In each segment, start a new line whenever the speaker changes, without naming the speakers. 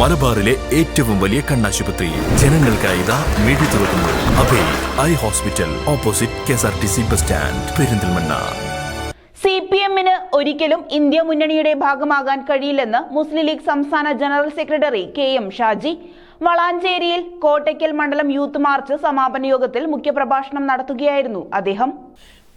മലബാറിലെ ഏറ്റവും വലിയ കണ്ണാശുപത്രി. ജനങ്ങൾക്കായി ഇതാ തുറക്കുന്നു. Abhay eye hospital opposite K S R T C bus stand Perinthalmanna.
C P എമ്മിന് ഒരിക്കലും ഇന്ത്യ മുന്നണിയുടെ ഭാഗമാകാൻ കഴിയില്ലെന്ന് മുസ്ലിം ലീഗ് സംസ്ഥാന general secretary K M Shaji. വളാഞ്ചേരിയിൽ Kottakkal മണ്ഡലം യൂത്ത് മാർച്ച് സമാപന യോഗത്തിൽ മുഖ്യപ്രഭാഷണം നടത്തുകയായിരുന്നു അദ്ദേഹം.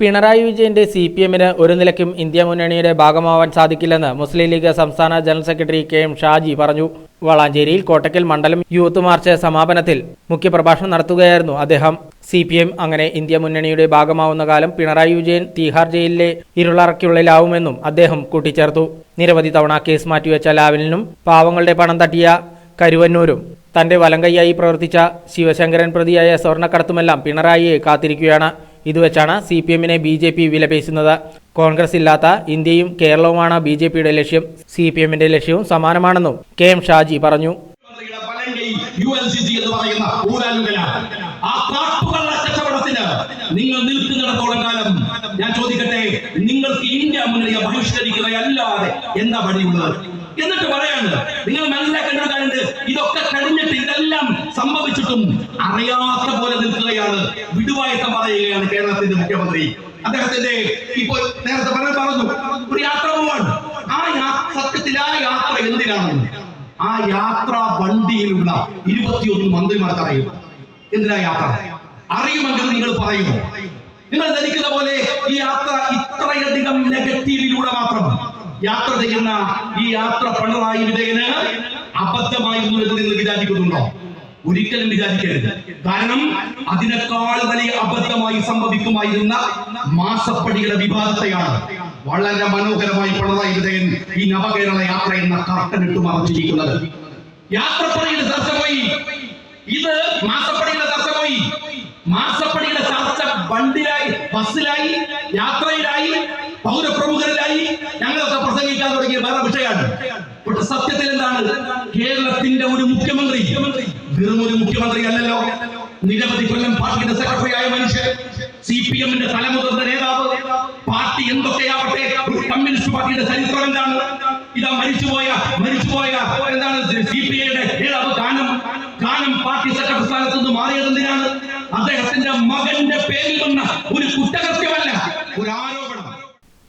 പിണറായി വിജയന്റെ സി പി എമ്മിന് ഒരു നിലയ്ക്കും ഇന്ത്യ മുന്നണിയുടെ ഭാഗമാവാൻ സാധിക്കില്ലെന്ന് മുസ്ലിം ലീഗ് സംസ്ഥാന general secretary K M Shaji പറഞ്ഞു. വളാഞ്ചേരിയിൽ കോട്ടക്കൽ മണ്ഡലം യൂത്ത് മാർച്ച് സമാപനത്തിൽ മുഖ്യപ്രഭാഷണം നടത്തുകയായിരുന്നു അദ്ദേഹം. സി പി എം അങ്ങനെ ഇന്ത്യ മുന്നണിയുടെ ഭാഗമാവുന്ന കാലം പിണറായി വിജയൻ തീഹാർ ജയിലിലെ ഇരുളറയ്ക്കുള്ളിലാവുമെന്നും അദ്ദേഹം കൂട്ടിച്ചേർത്തു. നിരവധി തവണ കേസ് മാറ്റിവെച്ച ലാവലിനും പാവങ്ങളുടെ പണം തട്ടിയ കരുവന്നൂരും തന്റെ വലങ്കയ്യായി പ്രവർത്തിച്ച ശിവശങ്കരൻ പ്രതിയായ സ്വർണക്കടത്തുമെല്ലാം പിണറായിയെ കാത്തിരിക്കുകയാണ്. ഇതുവെച്ചാണ് സി പി എമ്മിനെ ബി ജെ പി വിലപേശുന്നത് കോൺഗ്രസ് ഇല്ലാത്ത ഇന്ത്യയും കേരളവുമാണ് ബി ജെ പിയുടെ ലക്ഷ്യം. സി പി എമ്മിന്റെ ലക്ഷ്യവും സമാനമാണെന്നും കെ എം ഷാജി പറഞ്ഞു.
എന്ന് പറയുന്ന ഊരാലുകല ആ നിങ്ങൾ നിൽക്കുന്നിടത്തോളം കാലം ഞാൻ ചോദിക്കട്ടെ നിങ്ങൾക്ക് ഇന്ത്യ മുന്നണിയെ ബഹിഷ്കരിക്കുകയല്ലാതെ എന്താ വഴിയുള്ളത്? എന്നിട്ട് പറയാണ് നിങ്ങൾ മനസ്സിലാക്കേണ്ട കാര്യമുണ്ട് ഇതൊക്കെ കഴിഞ്ഞിട്ട് ഇതെല്ലാം സംഭവിച്ചിട്ടും അറിയാത്ത പോലെ നിൽക്കുകയാണ്. വിടുവായത്തം പറയുകയാണ് കേരളത്തിന്റെ മുഖ്യമന്ത്രി. അദ്ദേഹത്തിന്റെ ഇപ്പോൾ നേരത്തെ പറഞ്ഞു പറഞ്ഞു ഒരു യാത്ര പോവാണ്. ആ സത്യത്തിൽ ആ യാത്ര എന്തിനാണ്? ആ യാത്ര വണ്ടിയിലുള്ള ഇരുപത്തിയൊന്ന് മന്ത്രിമാർക്ക് അറിയും എന്തിനാ യാത്ര? അറിയുമെങ്കിൽ നിങ്ങൾ പറയുമോ? നിങ്ങൾ ധരിക്കുന്ന പോലെ ഈ യാത്ര ഇത്രയധികം നെഗറ്റീവിലൂടെ മാത്രം. യാത്ര ചെയ്യുന്ന ഈ യാത്ര പിണറായി വിജയന് അബദ്ധമായിരുന്നു എന്ന് നിങ്ങൾ വിചാരിക്കുന്നുണ്ടോ? ഒരിക്കലും വിചാരിക്കരുത്. കാരണം അതിനേക്കാൾ വലിയ അബദ്ധമായി സംഭവിക്കുമായിരുന്ന മാസപ്പടിയുടെ വിവാദത്തെയാണ് വളരെ മനോഹരമായി പിണറായി വിജയൻ ഈ നവകേരള യാത്ര എന്ന കർട്ടനിട്ട് മറച്ചിരിക്കുന്നത്. യാത്ര ചർച്ച പോയി ഇത് മാസപ്പടിയുടെ പോയി മാസപ്പടിയുടെ ചർച്ച ബണ്ടിലായി ബസ്സിലായി യാത്രയിലായി പൗരപ്രമുഖരിലായി ഞങ്ങളൊക്കെ പ്രസംഗിക്കാൻ തുടങ്ങിയ വേറെ വിഷയമാണ്. സത്യത്തിൽ എന്താണ്? കേരളത്തിന്റെ ഒരു മുഖ്യമന്ത്രി വെറും ഒരു മുഖ്യമന്ത്രി അല്ലല്ലോ. നിരവധി കൊല്ലം പാർട്ടിയുടെ സെക്രട്ടറി ആയ മനുഷ്യൻ സി പി എമ്മിന്റെ തലമുതിർന്ന നേതാവ് പാർട്ടി എന്തൊക്കെയാവട്ടെ ഒരു കമ്മ്യൂണിസ്റ്റ് പാർട്ടിയുടെ ചരിത്രം എന്താണ്? ഇതാ മരിച്ചുപോയ മരിച്ചുപോയ എന്താണ്? സി പി ഐയുടെ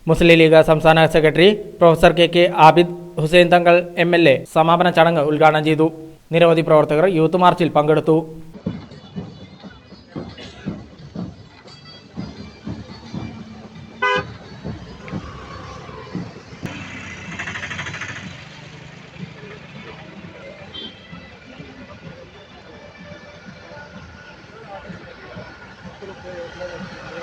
മുസ്ലിം ലീഗ് സംസ്ഥാന secretary professor K K Abid Hussain Thangal M L A സമാപന ചടങ്ങ് ഉദ്ഘാടനം ചെയ്തു നിരവധി പ്രവർത്തകർ യൂത്ത് മാർച്ചിൽ പങ്കെടുത്തു Thank you.